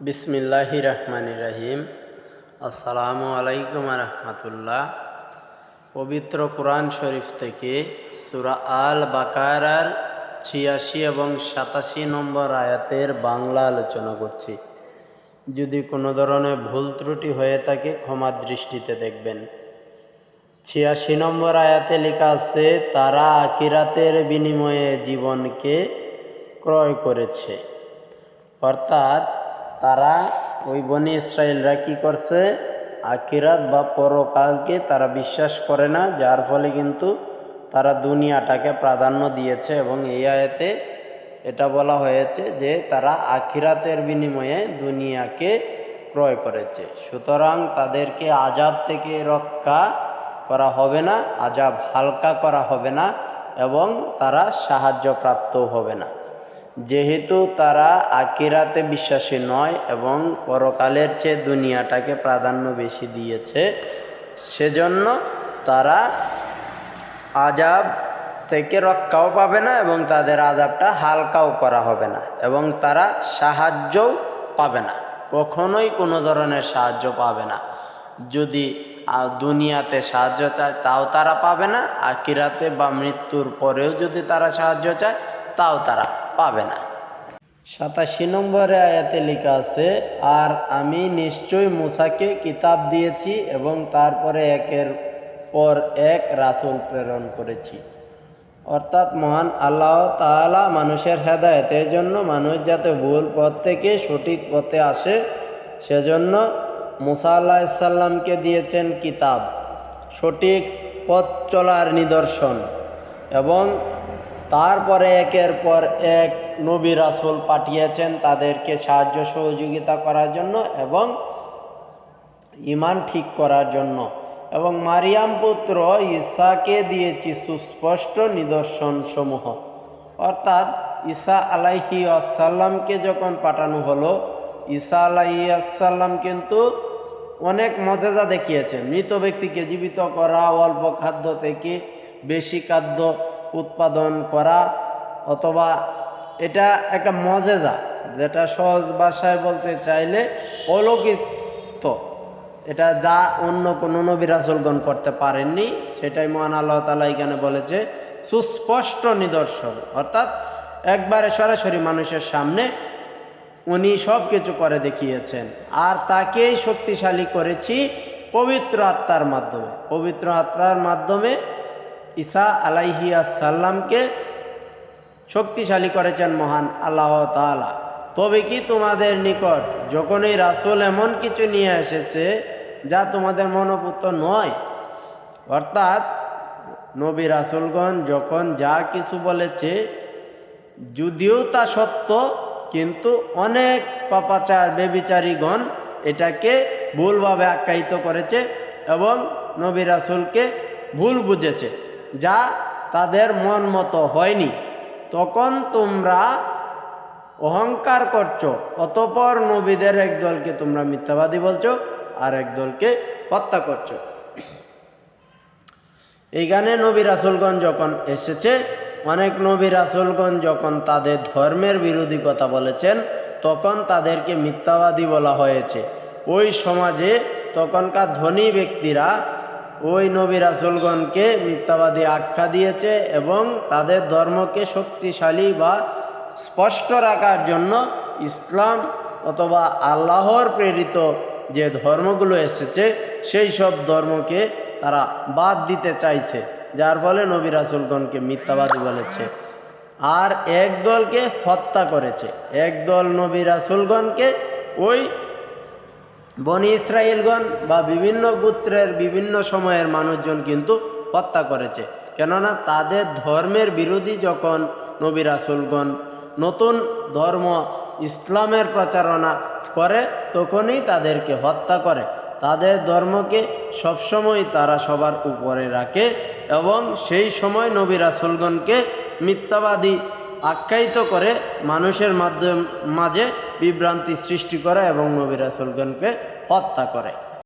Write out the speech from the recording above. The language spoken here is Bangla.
বিসমিল্লাহি রহমান রাহিম। আসসালামু আলাইকুম রহমতুল্লাহ। পবিত্র কোরআন শরীফ থেকে সুরা আল বাকারার ছিয়াশি এবং সাতাশি নম্বর আয়াতের বাংলা আলোচনা করছি। যদি কোনো ধরনের ভুল ত্রুটি হয়ে থাকে, ক্ষমা দৃষ্টিতে দেখবেন। ছিয়াশি নম্বর আয়াতে লেখা আছে, তারা আকিরাতের বিনিময়ে জীবনকে ক্রয় করেছে। অর্থাৎ তারা ওই বনি ইসরায়েলরা কি করছে? আকিরাত বা পরকালকে তারা বিশ্বাস করে না, যার ফলে কিন্তু তারা দুনিয়াটাকে প্রাধান্য দিয়েছে এবং এই আয়াতে এটা বলা হয়েছে যে তারা আখিরাতের বিনিময়ে দুনিয়াকে ক্রয় করেছে। সুতরাং তাদেরকে আজাব থেকে রক্ষা করা হবে না, আজাব হালকা করা হবে না এবং তারা সাহায্যপ্রাপ্তও হবে না। যেহেতু তারা আকিরাতে বিশ্বাসী নয় এবং পরকালের চেয়ে দুনিয়াটাকে প্রাধান্য বেশি দিয়েছে, সেজন্য তারা আজাব থেকে রক্ষাও পাবে না এবং তাদের আজাবটা হালকাও করা হবে না এবং তারা সাহায্যও পাবে না, কখনোই কোনো ধরনের সাহায্য পাবে না। যদি দুনিয়াতে সাহায্য চায়, তাও তারা পাবে না আকিরাতে বা মৃত্যুর পরেও যদি তারা সাহায্য চায়, তাও তারা পাবে না। সাতাশি নম্বরে আয়াতে লেখা আছে, আর আমি নিশ্চয় মুসাকে কিতাব দিয়েছি এবং তারপরে একের পর এক রাসূল প্রেরণ করেছি। অর্থাৎ মহান আল্লাহ তাআলা মানুষের হেদায়তের জন্য মানুষ যাতে ভুল পথ থেকে সঠিক পথে আসে, সেজন্য মুসা আল্লাহ সাল্লামকে দিয়েছেন কিতাব, সঠিক পথ চলার নিদর্শন এবং তারপরে একের পর এক নবী রাসুল পাঠিয়েছেন তাদেরকে সাহায্য সহযোগিতা করার জন্য এবং ইমান ঠিক করার জন্য। এবং মারিয়াম পুত্র ঈসাকে দিয়েছি সুস্পষ্ট নিদর্শন সমূহ অর্থাৎ ঈসা আলাইহি আসাল্লামকে যখন পাঠানো হলো, ঈসা আলাইহি আসাল্লাম কিন্তু অনেক মজাদা দেখিয়েছেন মৃত ব্যক্তিকে জীবিত করা, অল্প খাদ্য থেকে বেশি খাদ্য উৎপাদন করা অথবা এটা একটা মজেজা, যেটা সহজ ভাষায় বলতে চাইলে অলৌকিত এটা যা অন্য কোনো নবী রাসুলগণ করতে পারেননি, সেটাই মহান আল্লাহ তালা এখানে বলেছে, সুস্পষ্ট নিদর্শন। অর্থাৎ একবারে সরাসরি মানুষের সামনে উনি সব কিছু করে দেখিয়েছেন। আর তাকেই শক্তিশালী করেছি পবিত্র আত্মার মাধ্যমে। পবিত্র আত্মার মাধ্যমে ঈসা আলাইহিয়া সাল্লামকে শক্তিশালী করেছেন মহান আল্লাহ তাআলা। তবে কি তোমাদের নিকট যখনই রাসূল এমন কিছু নিয়ে এসেছে যা তোমাদের মনোপুত নয়? অর্থাৎ নবী রাসূলগণ যখন যা কিছু বলেছে, যদিও তা সত্য, কিন্তু অনেক পাপাচার বেবিচারীগণ এটাকে ভুলভাবে আখ্যায়িত করেছে এবং নবী রাসুলকে ভুল বুঝেছে। যা তাদের মন মতো হয়নি। তখন তোমরা অহংকার করছ। অতপর নবীদের এক দলকে তোমরা মিথ্যাবাদী বলছো আর এক দলকে হত্যা করছ। এইখানে নবী রাসুলগঞ্জ যখন এসেছে, অনেক নবী রাসুলগঞ্জ যখন তাদের ধর্মের বিরোধী কথা বলেছেন, তখন তাদেরকে মিথ্যাবাদী বলা হয়েছে। ওই সমাজে তখনকার ধনী ব্যক্তিরা ওই নবী রাসুলগণকে মিথ্যাবাদী আখ্যা দিয়েছে এবং তাদের ধর্মকে শক্তিশালী বা স্পষ্ট রাখার জন্য ইসলাম অথবা আল্লাহর প্রেরিত যে ধর্মগুলো এসেছে, সেই সব ধর্মকে তারা বাদ দিতে চাইছে, যার ফলে নবী রাসুলগণকে মিথ্যাবাদী বলেছে। আর এক দলকে হত্যা করেছে। একদল নবী রাসুলগণকে ওই বনি ইসরায়েলগণ বা বিভিন্ন গোত্রের বিভিন্ন সময়ের মানুষজন কিন্তু হত্যা করেছে। কেননা তাদের ধর্মের বিরোধী যখন নবী রাসুলগণ নতুন ধর্ম ইসলামের প্রচারণা করে, তখনই তাদেরকে হত্যা করে। তাদের ধর্মকে সবসময় তারা সবার উপরে রাখে এবং সেই সময় নবী রাসুলগণকে মিথ্যাবাদী আখ্যায়িত করে মানুষের মাধ্যম মাঝে বিভ্রান্তি সৃষ্টি করা এবং নবী রাসুলগণকে হত্যা করে।